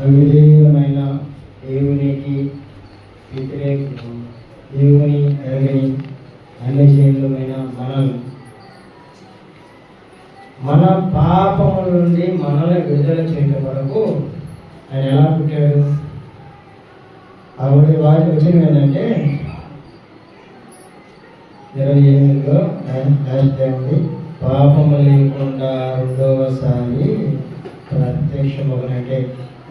అవిధేయమైన దేవునికి వ్యతిరేక దేవుని ఎరగని అన్యశీలమైన మనల్ని మన పాపముల నుండి మనల్ని విడుదల చేయడం వరకు ఆయన ఎలా పుట్టాడు? ఆవిడ వాటి వచ్చిన ఏంటంటే ఇరవై ఎనిమిదిలో రాష్ట్రండి పాపము లేకుండా రెండవసారి ప్రత్యక్షమగునంటే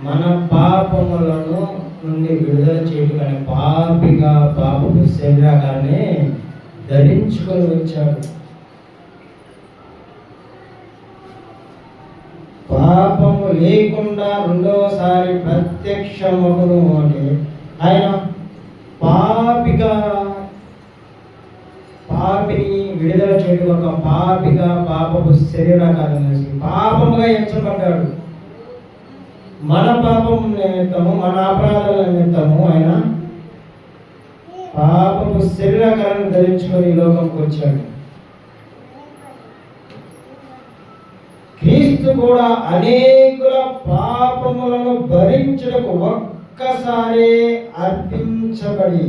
మన పాపములను నుండి విడుదల చేయడానికి పాపిగా పాపపు శరీరాగానే ధరించుకొని వచ్చాడు. పాపము లేకుండా రెండవసారి ప్రత్యక్షమగును అంటే ఆయన పాపిగా పాపిని విడుదల చేయడం ఒక పాపిగా పాపపు శరీరాకారం వేసి పాపముగా ఎంచబడ్డాడు. మన పాపం నిమిత్తము మన అపరాధాల నిమిత్తము ఆయన పాపపు శరీరాకారాన్ని ధరించుకొని ఈ లోకంకి వచ్చాడు. క్రీస్తు కూడా అనేకుల పాపములను భరించడకు ఒక్కసారే అర్పించబడి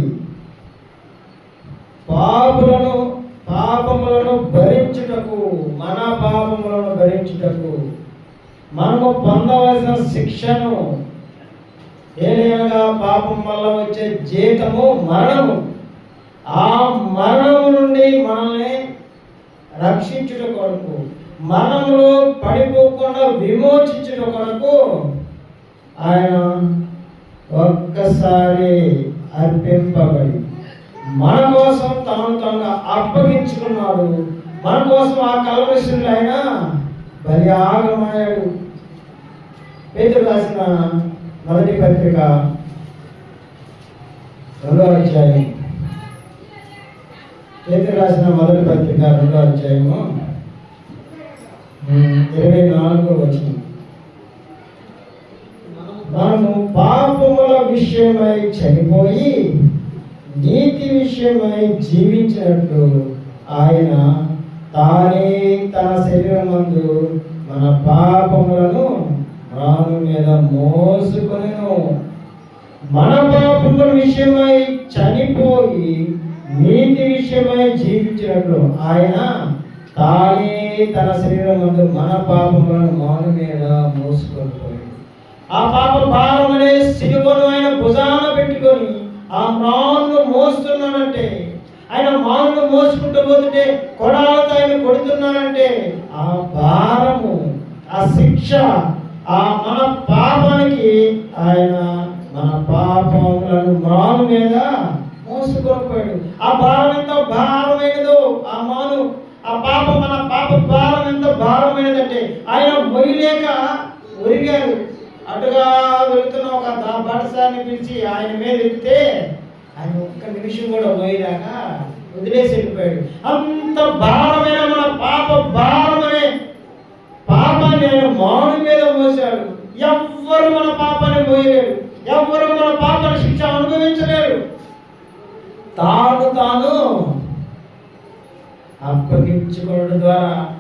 పాపులను పాపములను భరించుటకు మన పాపములను భరించుటకు మనము పొందవలసిన శిక్షను ఏదైనా పాపం వల్ల వచ్చే జీతము మరణము. ఆ మరణము నుండి మనల్ని రక్షించుట కొరకు మరణంలో పడిపోకుండా విమోచించుట కొరకు ఆయన ఒక్కసారి అర్పింపబడి మన కోసం తనను తను అప్పగించుకున్నాడు. మన కోసం ఆ కలవశులు ఆయన బలి ఆగమయ్యాడు పేదలు రాసిన మొదటి పత్రిక రెండో అధ్యాయం పేదలు రాసిన మొదటి పత్రిక రెండో అధ్యాయము ఇరవై నాలుగో వచ్చిన మనము పాపముల విషయమై చనిపోయి నీతి విషయమై జీవించినట్లు ఆయన తానే తన శరీరం మందు మన పాపములను రాను మీద మోసుకొనిను. మన పాపముల విషయమై చనిపోయి నీతి విషయమై జీవించినట్లు ఆయన తానే తన శరీరం మందు మన పాపములను మాను మీద మోసుకొని ఆ పాప భారం అనే సిలువను ఆయన భుజాన పెట్టుకొని ఆ మాను మోస్తున్నానంటే ఆయన మాను మోసుకుంటూ పోతుంటే కొడాలతో ఆయన కొడుతున్నానంటే ఆ భారము ఆ శిక్ష ఆ మన పాపానికి ఆయన మన పాపములను మాను మీద మోసుకోకపోయాడు ఆ భారం ఎంత భారమైనదో ఆ మాను ఆ పాప మన పాప భారం ఎంత భారమైనదంటే ఆయన మొయ్యలేక ఒరిగారు అటుగా వెళుతున్న ఒక దా- పిలిచి ఆయన మీద ఎత్తితే ఆయన ఒక్క నిమిషం కూడా పోయినాక వదిలేసి వెళ్ళిపోయాడు. అంత భారమైన మన పాప భారమనే పాపాన్ని ఆయన మౌనం మీద మోసాడు ఎవ్వరు మన పాపాన్ని మోయలేడు. ఎవ్వరు మన పాపాన్ని శిక్ష అనుభవించలేడు. తాను తాను అప్పగించుకోవడం ద్వారా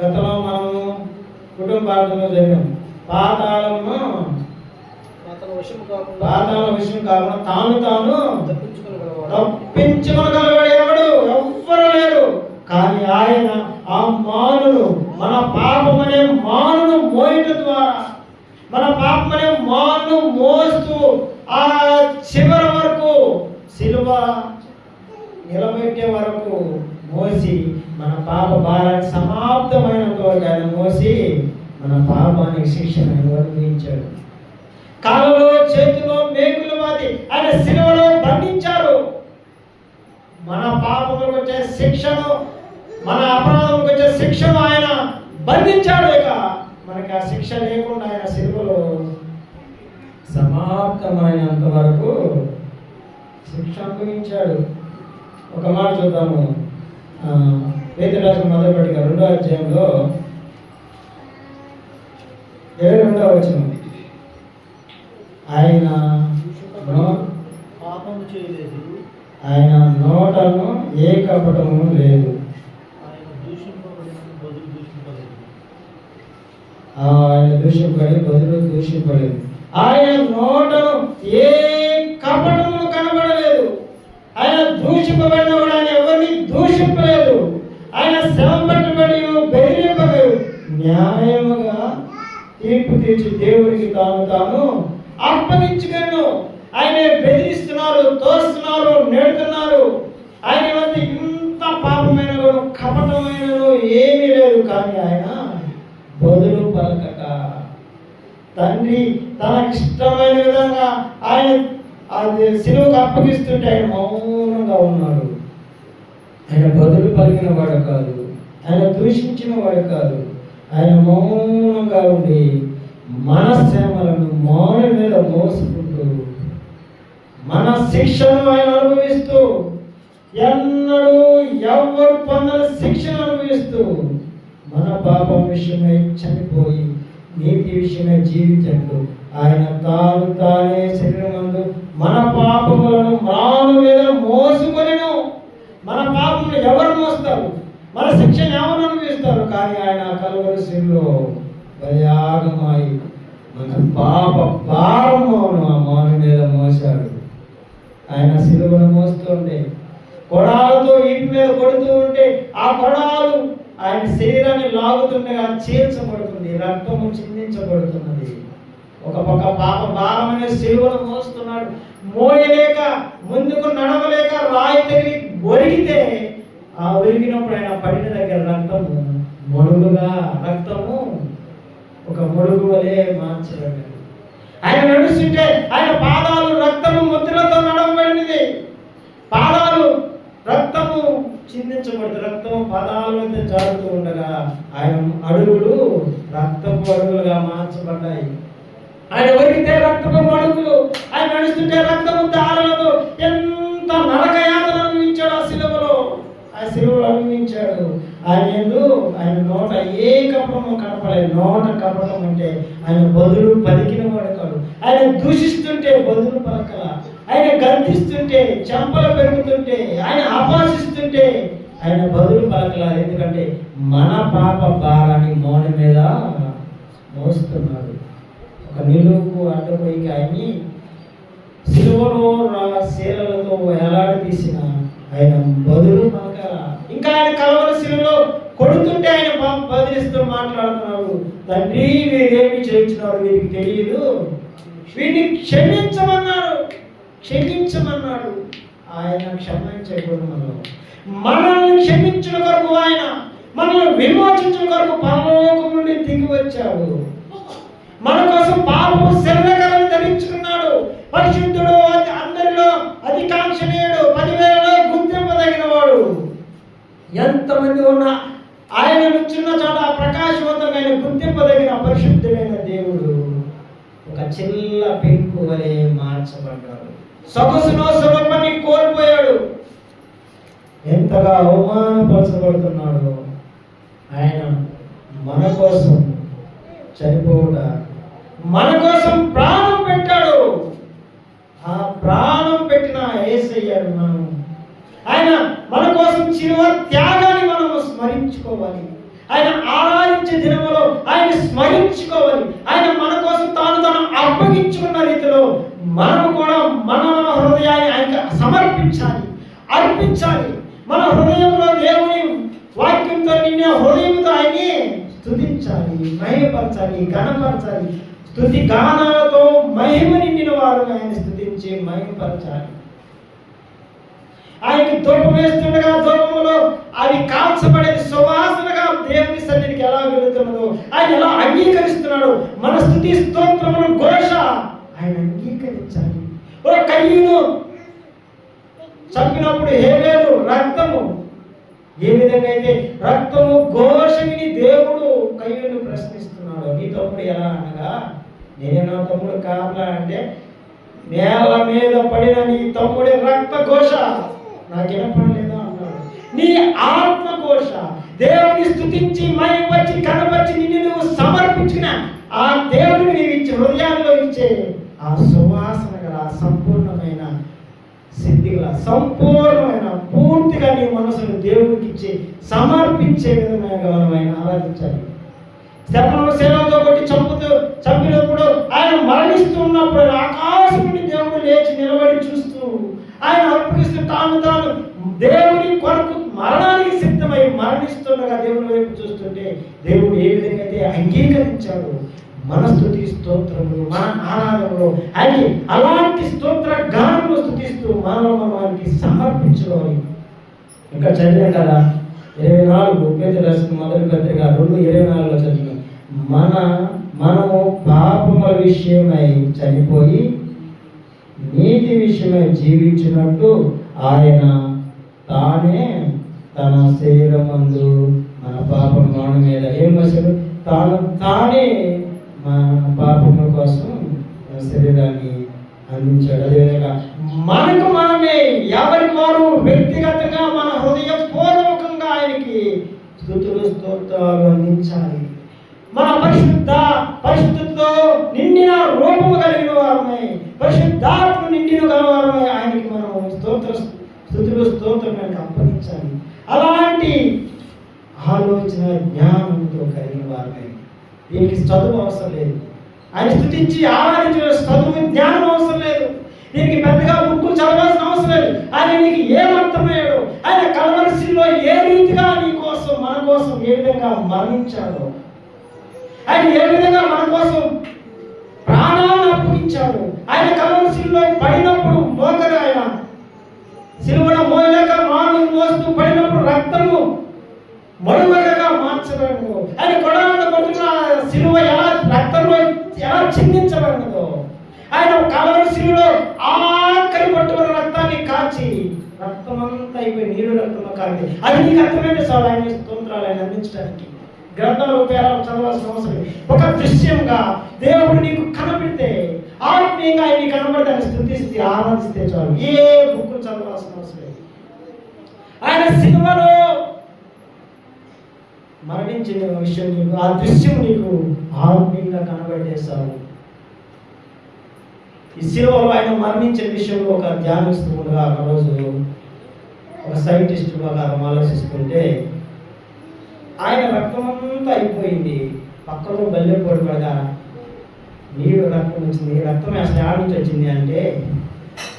గతంలో మనము కుటుంబార్థంలో జరిగాం. పాతాళము అతను వశము కాకుండా విషయం కాకుండా తాను తాను తప్పించుకోగలవాడు ఎవడు ఎవ్వరు లేరు కానీ ఆయన ఆ మానును మన పాపమనే మానును మోయటం ద్వారా మన పాపమనే మాను మోస్తూ ఆ చివరి వరకు సిలువ నిలబెట్టే వరకు మోసి మన పాప భారాన్ని సమాప్తమైనంత వరకు ఆయన మోసి మన పాపానికి శిక్షను అనుభవించాడు కాలంలో చేతిలో మేకులు మాది ఆయన సినిమలో బంధించారు. మన పాపములకు వచ్చే శిక్షను మన అపరాధములకు వచ్చే శిక్షను ఆయన బంధించాడు ఇక. మనకి ఆ శిక్ష లేకుండా ఆయన సిలువలో సమాప్తమైనంత వరకు శిక్ష అనుభవించాడు. ఒక మాట చూద్దాము. వేదరాజు మొదలుపెట్టిన రెండో అధ్యాయంలో ఇరవై రెండో వచ్చినాం ఆయన పాపము చేయలేదు. ఆయన నోటను ఏ కపటము లేదు. ఆయన దూషింపబడిన దూషింపడి బదులు దూషింపలేదు. ఆయన నోటను ఏ కపటము కనబడలేదు. ఆయన దూషింపబడినవాడు ఆయన ఎవరిని దూషింపలేదు. ఆయన శ్రమ పట్టబడి బెదిరింపలేదు. న్యాయముగా తీర్పు తీర్చి దేవుడికి తాను తాను అప్పగించుకను ఆయన బెదిరిస్తున్నారు తోస్తున్నారు నేడుతున్నారు. ఆయన వద్ద ఇంత పాపమైన కపటమైన ఏమీ లేదు. కానీ ఆయన బదులు పలకట. తండ్రి తనకిష్టమైన విధంగా ఆయన అది సిలువకు అప్పగిస్తుంటే ఆయన మౌనంగా ఉన్నాడు. ఆయన బదులు పలికిన వాడు కాదు. ఆయన దూషించిన వాడు కాదు. ఆయన మౌనంగా ఉండి మన శ్రమలను మౌన మీద మోసుకుంటూ మన శిక్షను ఆయన అనుభవిస్తూ ఎన్నడూ ఎవరు పొందని శిక్షను అనుభవిస్తూ మన పాపం విషయమై చనిపోయి నీతి విషయమై జీవితంలో ఆయన తాను తానే శరీరమందు మన పాపములను మాను మీద మోసుకొనిను. మన పాపములు ఎవరు మోస్తారు? మన శిక్షను ఎవరు అనుభవిస్తారు? కానీ ఆయన కలువరి శిలో బలియాగమాయి పాప భారమును ఆ మాను మీద మోసాడు ఆయన సిలువను మోస్తుంటే కొడాలతో ఇంటి మీద కొడుతూ ఉంటే ఆ కొడాలు ఆయన శరీరాన్ని లాగుతుండగా చీల్చబడుతుంది రక్తము చిందించబడుతున్నది. ఒక పక్క పాప భారమైన శిలువను మోస్తున్నాడు. మోయలేక ముందుకు నడవలేక రాయి తగిలి ఒరిగితే ఆ ఒరిగినప్పుడు ఆయన పడిన దగ్గర రక్తము మొడుగుగా రక్తము ఒక మొడుగు వలె మార్చబడ్డాడు ఆయన నడుస్తుంటే ఆయన పాదాలు రక్తము ముద్రలతో నడవబడినది. పాదాలు రక్తము చిందించబడుతుంది రక్తము పాదాల మీద జారుతూ ఉండగా ఆయన అడుగులు రక్తపు అడుగులుగా మార్చబడ్డాయి. ఆయన ఒరిగితే రక్తపు మడుగులు ఆయన నడుస్తుంటే రక్తము దారులతో ఎంత నరకయాతన అనుభవించాడు ఆ శిలువలో. ఆ శిలువలు అనుభవించాడు ఆయన ఎందు ఆయన నోట ఏ కపటము కనపడలేదు. నోట కపటం అంటే ఆయన బదులు పలికిన వాడు కాదు ఆయన దూషిస్తుంటే బదులు పలకల. ఆయన గర్తిస్తుంటే చెంపలు పెరుగుతుంటే ఆయన ఆపాసిస్తుంటే ఆయన బదులు పలకల. ఎందుకంటే మన పాప భారాన్ని మోన మీద మోస్తున్నాడు. ఒక నిలువుకు అడ్డపోయి ఆయన్ని సిలువలో రా శీలలతో వేలాడి తీసిన ఆయన బదులు పలక ఇంకా ఆయన కలవల శిలువలో కొడుతుంటే ఆయన బదిలిస్తూ మాట్లాడుతున్నాడు. తండ్రి వీరేమి చేయించినారు వీరికి తెలియదు వీరిని క్షమించమన్నారు క్షమించమన్నాడు. ఆయన క్షమించకూడదు మనం మనల్ని క్షమించిన కొరకు ఆయన మనల్ని విమోచించిన కొరకు పరలోకం నుండి దిగి వచ్చాడు. మన కోసం పాపము శరీరకలను ధరించుకున్నాడు. పరిశుద్ధుడు అందరిలో అధికాంక్ష లేడు. ఎంతమంది ఉన్నా ఆయన నుంచున్న చోట ప్రకాశవంతంగా ఆయన గుర్తింపదగిన పరిశుద్ధుడైన దేవుడు ఒక చిన్న పెంకు వలె మార్చబడ్డాడు. సొగసును స్వరూపాన్ని కోల్పోయాడు. ఎంతగా అవమానపరచబడుతున్నాడో ఆయన మన కోసం చనిపోవుట మన కోసం ప్రా పెట్టాడు ఆ ప్రాణం పెట్టిన ఏసయ్యాడు మనం ఆయన మన కోసం చిరువ త్యాగాన్ని మనము స్మరించుకోవాలి. ఆయన ఆరాధించే దినములో ఆయన స్మరించుకోవాలి. ఆయన మన కోసం తాను తాను అప్పగించుకున్న రీతిలో మనం కూడా మన హృదయాన్ని ఆయనకు సమర్పించాలి. అర్పించాలి. మన హృదయంలో దేవుని వాక్యంతో నిన్న హృదయంతో ఆయన్ని స్థుతించాలి మహిమపరచాలి ఘనపరచాలి. స్తుతి గానాలతో మహిమ నిండిన వారు ఆయన స్థుతించి మహిమపరచాలి. ఆయనకి ధూపం వేస్తుండగా ధూపములో అది కాల్చబడేది సువాసనగా దేవుని సన్నిధికి ఎలా వెళుతున్నదో ఆయన ఎలా అంగీకరిస్తున్నాడు మన స్థుతి స్తోత్రములు ఘోష ఆయన అంగీకరించాలి. ఓ కయ్యూను చంపినప్పుడు హేవేలు రక్తము ఏ విధంగా అయితే రక్తము ఘోషమిని దేవుడు కయ్యూను ప్రశ్నిస్తున్నాడు నీ తమ్ముడు ఎలా అనగా నేనే నా తమ్ముడు కాపలా అంటే నేల మీద పడిన నీ తమ్ముడి రక్త ఘోష నాకు వినపడలేదా అన్నాడు. నీ ఆత్మఘోష దేవుని స్థుతించి మైపరిచి కనపరిచి నిన్ను నువ్వు సమర్పించిన ఆ దేవుడిని నీవు ఇచ్చే హృదయాల్లో ఇచ్చే ఆ సువాసన గల సంపూర్ణమైన సిద్ధి గల సంపూర్ణమైన పూర్తిగా నీ మనసును దేవునికి ఇచ్చి సమర్పించే విధమైన గౌరవమైన ఆరాధించాలి. శరణను సేవతో కొట్టి చంపుతూ చంపినప్పుడు ఆయన మరణిస్తున్నప్పుడు ఆకాశం నుండి దేవుడు లేచి నిలబడి చూస్తూ ఆయన అర్పిస్తూ తాను తాను దేవుని కొరకు మరణానికి సిద్ధమై మరణిస్తుండగా దేవుని వైపు చూస్తుంటే దేవుడు ఏ విధంగా అయితే అంగీకరించాడు మన స్థుతి స్తోత్రములు మన ఆరాధనలో అది అలాంటి స్తోత్ర గానము స్థుతిస్తూ మానవ మనకి సమర్పించుకోవాలి ఇంకా చదివాం కదా ఇరవై నాలుగు పేద రాసిన మొదటి పత్రిక రెండు ఇరవై నాలుగులో చదివాం. మన మనము పాపముల విషయమై చనిపోయి నీతి విషయమై జీవించినట్టు ఆయన తానే తన శరీరమందు మన పాపం మన మీద ఏం అసలు తాను తానే మన పాపముల కోసం శరీరాన్ని అందించాడు. అదేవిధంగా మనకు మనమే ఎవరి వారు వ్యక్తిగతంగా మన హృదయపూర్వకంగా ఆయనకి స్థుతులు స్తోత్రాలు అందించాలి. మన పరిశుద్ధ పరిశుద్ధతో నిండిన రూపము కలిగి వారమై పరిశుద్ధాత్మ నిండిన గలవారమై ఆయనకి మనం స్తోత్ర స్థుతులు స్తోత్రం అప్పగించాలి. అలాంటి ఆలోచన జ్ఞానంతో కలిగిన వారమై. దీనికి చదువు అవసరం లేదు. ఆయన స్థుతించి ఆరాధించిన చదువు జ్ఞానం అవసరం లేదు. దీనికి పెద్దగా బుక్కులు చదవాల్సిన అవసరం లేదు. ఆయన నీకు ఏమర్థమయ్యాడు ఆయన కలవరిశిలో ఏ రీతిగా నీ కోసం మన కోసం ఏ విధంగా మరణించాడో? ఆయన ఏ విధంగా మన కోసం ప్రాణాన్ని అప్పగించాడు ఆయన కలవరిశిలో పడినప్పుడు మోకరి ఆయన. సిలువన మోయలేక మాను మోస్తూ పడినప్పుడు రక్తము మడుగగా మార్చబడినదో. ఆయన కొడాలను కొట్టుకున్న సిలువ ఎలా రక్తంలో ఎలా చిందించబడినదో. ఆయన కలవరి సిలువలో ఆఖరి పట్టుకున్న రక్తాన్ని కాచి రక్తమంతా అయిపోయి నీరు రక్తంలో కాలి అది నీకు అర్థమైతే సార్ ఆయన స్తోత్రాలు ఆయన అందించడానికి. గ్రంథాలు పేరాలు చదవాల్సిన అవసరం ఒక దృశ్యంగా దేవుడు నీకు కనబడితే ఆత్మీయంగా ఆయన కనబడితే ఆయన స్థుతిస్తే ఆనందిస్తే చాలు. ఏ బుక్ చదవాల్సిన అవసరం లేదు. ఆయన సినిమాలో మరణించిన విషయం నీకు ఆ దృశ్యం నీకు ఆత్మీయంగా కనబడేశావు ఈ సినిమాలో ఆయన మరణించిన విషయంలో ఒక ధ్యానిస్తుండగా ఒక రోజు ఒక సైంటిస్ట్ ప్రకారం ఆలోచిస్తుంటే ఆయన రక్తం అంతా అయిపోయింది. పక్కలో బల్లె పొడి పడగా నీరు రక్తం వచ్చింది ఈ రక్తం అసలు ఆడ నుంచి వచ్చింది అంటే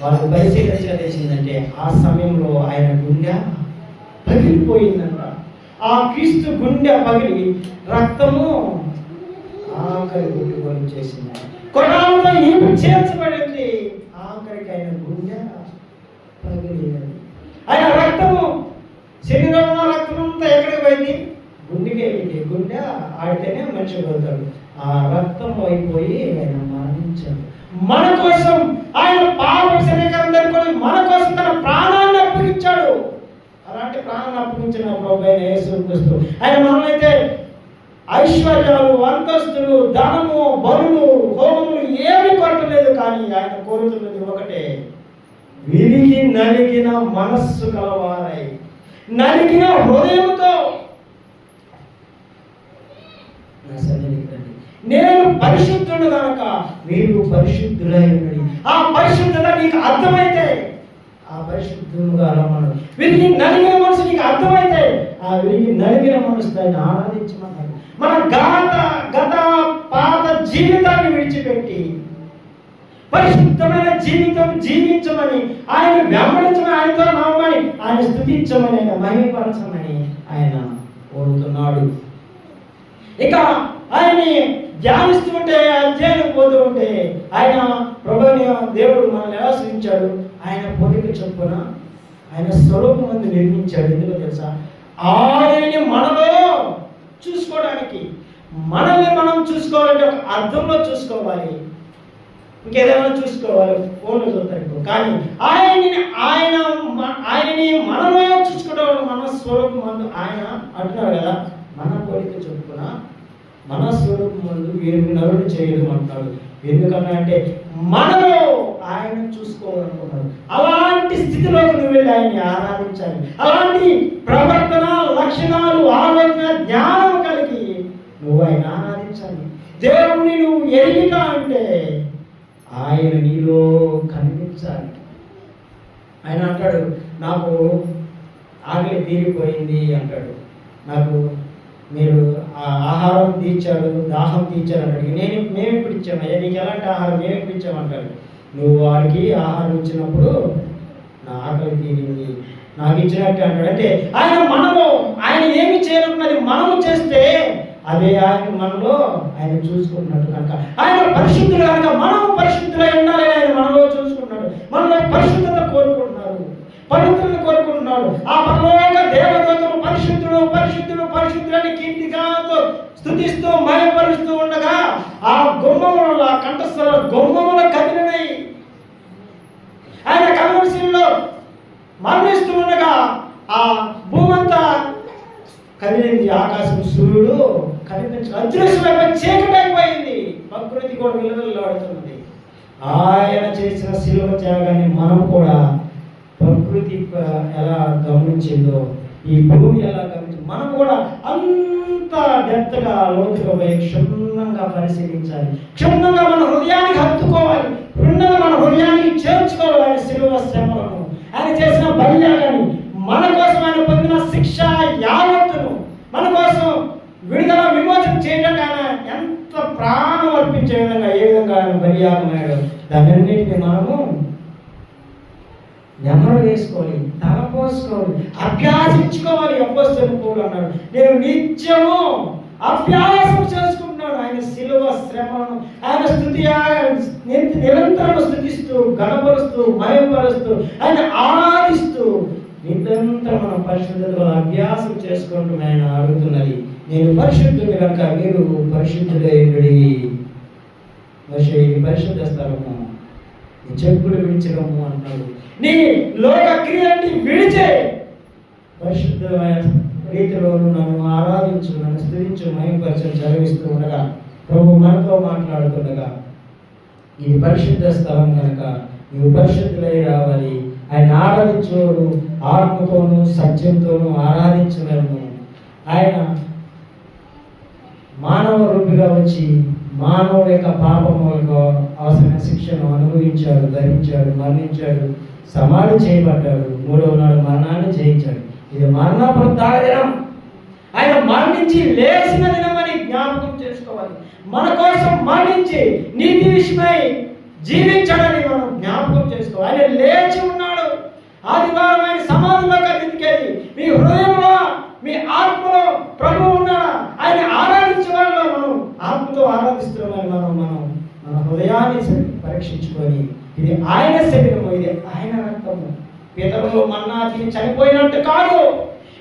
వాళ్ళకు పరిశీలించగా తెలిసిందంటే ఆ సమయంలో ఆయన గుండె పగిలిపోయిందంట. ఆ క్రీస్తు గుండె పగిలి రక్తము ఆఖరి గుడ్డు చేసింది. కొడాలలో ఏమి చేర్చబడింది? ఆఖరికి ఆయన గుండె పగిలి ఆయన రక్తము శరీరంలో రక్తం అంతా ఎక్కడికి పోయింది? గుండెకి వెళ్ళింది గుండె ఆడితేనే మనిషి పోతాడు. ఆ రక్తం అయిపోయి ఆయన మరణించాడు. మన కోసం ఆయన పాప శరీరం జరుపుకొని మన కోసం తన ప్రాణాన్ని అప్పగించాడు. అలాంటి ప్రాణాన్ని అప్పగించిన ప్రభు ఆయన యేసు ఆయన మనమైతే ఐశ్వర్యాలు అంతస్తులు ధనము బరువు హోమములు ఏమి కొట్టలేదు కానీ ఆయన కోరుతున్నది ఒకటే. విరిగి నలిగిన మనస్సు కలవారై నలిగిన హృదయంతో నా సన్నిధికి రండి. నేను పరిశుద్ధుడు కనుక మీరు పరిశుద్ధులై ఉండండి ఆ పరిశుద్ధత నీకు అర్థమైతే ఆ పరిశుద్ధులుగా రమ్మను. వీరికి నలిగిన మనసు నీకు అర్థమైతే ఆ వీరికి నలిగిన మనసు దాన్ని ఆరాధించమన్నాడు. మన గత గత పాత జీవితాన్ని విడిచిపెట్టి పరిశుద్ధమైన జీవితం జీవించమని ఆయన వెంబడించమని ఆయనతో నమ్మని ఆయన స్థుతించమని ఆయన మహిమపరచమని ఆయన కోరుతున్నాడు. ఇక ఆయన్ని ధ్యానిస్తూ ఉంటే అధ్యయనం పోతూ ఉంటే ఆయన ప్రభుని దేవుడు మనల్ని ఎలా సృష్టించాడు ఆయన పొలిక చొప్పున ఆయన స్వరూపం మంది నిర్మించాడు. ఎందుకో తెలుసా? ఆయన్ని మనలో చూసుకోవడానికి మనల్ని మనం చూసుకోవాలంటే ఒక అర్థంలో చూసుకోవాలి. ఇంకేదైనా చూసుకోవాలి. ఫోన్లో చూస్తారు కానీ ఆయన్ని ఆయన ఆయనని మనలో చూసుకోవడం మన స్వరూపం మందు ఆయన అంటున్నాడు కదా మన కోరిక చొప్పున మన స్వరూపం మందు నరుడు చేయడం అంటాడు ఎందుకన్నా అంటే మనలో ఆయన చూసుకోవాలనుకున్నాడు అలాంటి స్థితిలోకి నువ్వు వెళ్ళి ఆయన్ని ఆరాధించాలి. అలాంటి ప్రవర్తన లక్షణాలు ఆలోచన జ్ఞానం కలిగి నువ్వు ఆయన ఆరాధించాలి. దేవుణ్ణి నువ్వు ఎరిగిట అంటే ఆయన నీలో కనిపించాలి. ఆయన అంటాడు నాకు ఆకలి తీరిపోయింది అంటాడు. నాకు మీరు ఆహారం తీర్చాడు దాహం తీర్చాడు అంటాడు నేను మేము ఇప్పుడు ఇచ్చామయ్యా నీకు ఎలాంటి ఆహారం? మేము ఇప్పుడు ఇచ్చామంటాడు నువ్వు వారికి ఆహారం ఇచ్చినప్పుడు నా ఆకలి తీరింది. నాకు ఇచ్చినట్టు అంటాడు. అంటే ఆయన మనము ఆయన ఏమి చేయాలన్నది మనము చేస్తే అదే ఆయన మనలో ఆయన చూసుకుంటున్నట్టు కనుక. ఆయన పరిశుద్ధులు కనుక మనం పరిశుద్ధులై ఉండాలి ఆయన మనలో చూసుకుంటున్నాడు. మనలో పరిశుద్ధత కోరుకుంటున్నాడు. పవిత్రత కోరుకుంటున్నాడు. ఆ పరలోక దేవతతో పరిశుద్ధుడు పరిశుద్ధుడు పరిశుద్ధులని కీర్తిగాతో స్థుతిస్తూ మయపరుస్తూ ఉండగా ఆ గుమ్మముల ఆ కంఠస్థల గుమ్మముల కదిలినాయి ఆయన కలవశీల్లో మరణిస్తూ ఉండగా ఆ భూమంతా కదిలింది. ఆకాశం సూర్యుడు కనిపించ అదృశ్యమైన చీకటైపోయింది ప్రకృతి కూడా విలువలాడుతున్నది ఆయన చేసిన శిలువ త్యాగాన్ని మనం కూడా ప్రకృతి ఎలా గమనించిందో ఈ భూమి ఎలా గమనించింది మనం కూడా అంత డెప్త్గా లోతుగా పోయి క్షుణ్ణంగా పరిశీలించాలి. క్షుణ్ణంగా మన హృదయానికి హత్తుకోవాలి. క్షుణ్ణంగా మన హృదయానికి చేర్చుకోవాలి ఆయన శిలువ శ్రమలను. ఆయన చేసిన బలియాగాన్ని మన కోసం ఆయన పొందిన శిక్ష యావత్తును మన కోసం విడుదల విమోచన చేయడానికి ఆయన ఎంత ప్రాణం అర్పించే విధంగా ఏ విధంగా ఆయన బలియాగమయ్యాడు దాన్నింటినీ మనము నెమరు వేసుకోవాలి? తలపోసుకోవాలి అభ్యాసించుకోవాలి అప్పస్తలు కూడా అన్నాడు. నేను నిత్యము అభ్యాసం చేసుకుంటున్నాడు ఆయన శిలువ శ్రమను ఆయన స్థుతి నిరంతరం స్థుతిస్తూ గణపరుస్తూ భయపరుస్తూ ఆయన ఆరాధిస్తూ నిరంతరం మనం పరిశుద్ధతలో అభ్యాసం చేసుకుంటూ ఆయన అడుగుతున్నది. నేను పరిశుద్ధుని కనుక మీరు పరిశుద్ధుడైనడి. పరిశుద్ధ స్థలము. చెప్పులు విడిచడము అంటున్నాడు నీ లోక క్రియల్ని విడిచే పరిశుద్ధమైన రీతిలో నన్ను ఆరాధించు నన్ను స్థుతించు మహిమపరచం చదివిస్తూ ఉండగా ప్రభు మనతో మాట్లాడుతుండగా ఇది పరిశుద్ధ స్థలం కనుక నీవు పరిశుద్ధులై రావాలి. ఆయన ఆరాధించేవాడు ఆత్మతోనూ సత్యంతోనూ ఆరాధించగలను ఆయన మానవ రూపిగా వచ్చి మానవుడి యొక్క పాపములకు అవసరమైన శిక్షను అనుభవించాడు ధరించాడు మరణించాడు సమాధి చేయబడ్డాడు మూడవ నాడు మరణాన్ని జయించాడు. ఇది మరణాపుర దినం. ఆయన మరణించి లేచిన దినం అని జ్ఞాపకం చేసుకోవాలి. మన కోసం మరణించి నీతి విషయమై జీవించడని మనం జ్ఞాపకం చేసుకోవాలి. ఆయన లేచి ఉన్నాడు. ఆదివారం ఆయన సమాధిలోకి ఎదికేది మీ హృదయంలో మీ ఆత్మలో ప్రభువు ఉన్నాడా ఆయన ఆరాధించే వాళ్ళలో మనం ఆత్మతో ఆరాధిస్తున్నామని మనం మన హృదయాన్ని పరీక్షించుకొని ఇది ఆయన శరీరము ఇది ఆయన రక్తము. పితరులు మన్నా తిని చనిపోయినట్టు కాదు.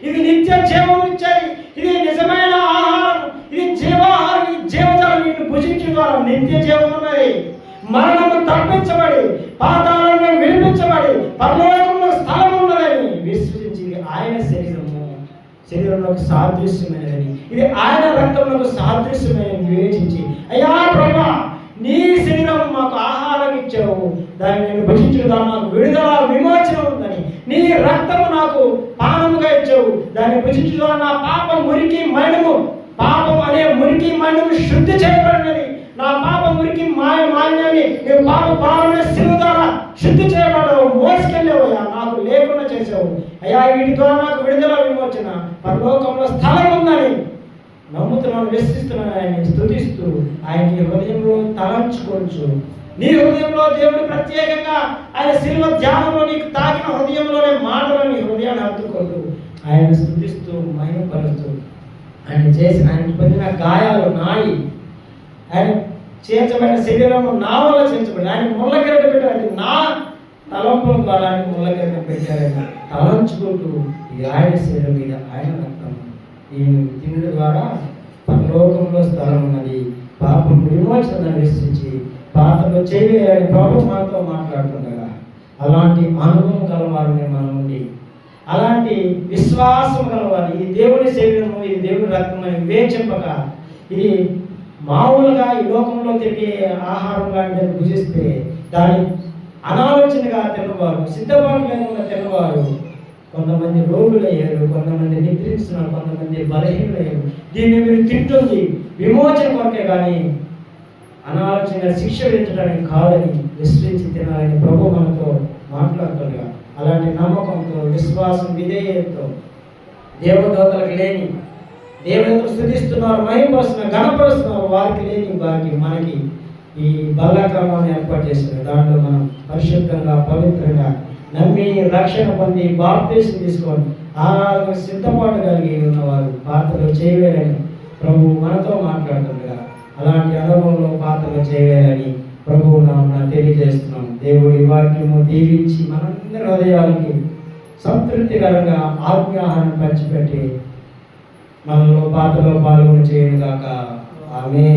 ఇది నిత్య జీవం ఇచ్చేది ఇది నిజమైన ఆహారం ఇది జీవాహారం ఈ జీవజలం నిన్ను భుజించిన ద్వారా నిత్య జీవం ఉన్నది. మరణము తప్పించబడి పాతాళంలో విడిపించబడి పరలోకంలో స్థలం శరీరంలో సాదృశ్యమైనదని ఇది ఆయన రక్తంలో సాదృశ్యమైనది. వివేచించి అయ్యా ప్రభా నీ శరీరం మాకు ఆహారం ఇచ్చావు. దాన్ని నేను భుజించడం నాకు విడుదల విమోచన ఉందని. నీ రక్తము నాకు పానముగా ఇచ్చావు. దాన్ని భుజించడం నా పాపం మురికి మరణము పాపం అనే మురికి మరణము శుద్ధి చేయబడినది. నా పాప మురికి మాయ మాన్యాన్ని నీ పాప భావన శిలువ ద్వారా శుద్ధి చేయబడ్డావు మోసుకెళ్ళేవయ్యా నాకు లేకుండా చేసావు. అయ్యా వీటి ద్వారా నాకు విడుదల విమోచన. పరలోకంలో స్థలం ఉందని నమ్ముతున్నాను విశ్వసిస్తున్నాను ఆయన్ని స్థుతిస్తూ ఆయన హృదయంలో తలంచుకోవచ్చు నీ హృదయంలో దేవుడు ప్రత్యేకంగా ఆయన శిల్వ ధ్యానంలో నీకు తాకిన హృదయంలోనే మాటలు నీ హృదయాన్ని హత్తుకోదు ఆయన స్థుతిస్తూ మహిమపరుస్తూ ఆయన చేసిన ఆయన పొందిన గాయాలు నాయి. ఆయన చేయించబడిన శరీరము నా వల్ల చేయించబడి ఆయన ముళ్ళకెరట పెట్టాడు. నా తలంపుల ద్వారా ఆయన ముళ్ళకెరట పెట్టారని తలంచుకుంటూ ఇది ఆయన శరీరం మీద ఆయన రక్తం ఈ తిండి ద్వారా పరలోకంలో స్థలం ఉన్నది. పాపం విమోచన విశ్వసించి పాతలో చేయలేని ప్రభు మనతో మాట్లాడుతుండగా అలాంటి అనుభవం గలవారిని మనం ఉండి అలాంటి విశ్వాసం గలవారు ఈ దేవుని శరీరము ఇది దేవుని రక్తం అని వివేచింపక ఇది మామూలుగా ఈ లోకంలో తిరిగే ఆహారం లాంటిది భుజిస్తే దాని అనాలోచనగా తెల్లవారు సిద్ధపాటు లేకుండా కొంతమంది రోగులు అయ్యారు కొంతమంది నిద్రిస్తున్నారు కొంతమంది బలహీనులు అయ్యారు. దీన్ని మీరు తింటుంది విమోచన కొరకే కానీ అనాలోచనగా శిక్ష విధించడానికి కాదని విశ్వసించి తినాలని ప్రభు మనతో మాట్లాడుతుండగా అలాంటి నమ్మకంతో విశ్వాసం విధేయతతో దేవదూతలకు లేని దేవతలు స్థుతిస్తున్నారు మహిమపరుస్తున్నారు గణపరుస్తున్నారు వారికి లేని వారికి మనకి ఈ బలక్రమాన్ని ఏర్పాటు చేస్తున్నారు దాంట్లో మనం పరిశుద్ధంగా పవిత్రంగా నమ్మి రక్షణ పొంది బాప్తీసం తీసుకొని ఆరాధన సిద్ధపాటు కలిగి ఉన్నవారు పాత్రలు చేయవేరని ప్రభు మనతో మాట్లాడుతుండగా అలాంటి అనుభవంలో పాత్రలు చేయవేరని ప్రభువు నామన తెలియజేస్తున్నాం. దేవుడి వాక్యము దీవించి మనందరి హృదయాలకి సంతృప్తికరంగా ఆజ్ఞాహారం పంచిపెట్టి మనలో పాత్రలో పాల్గొని చేయను గాక ఆమె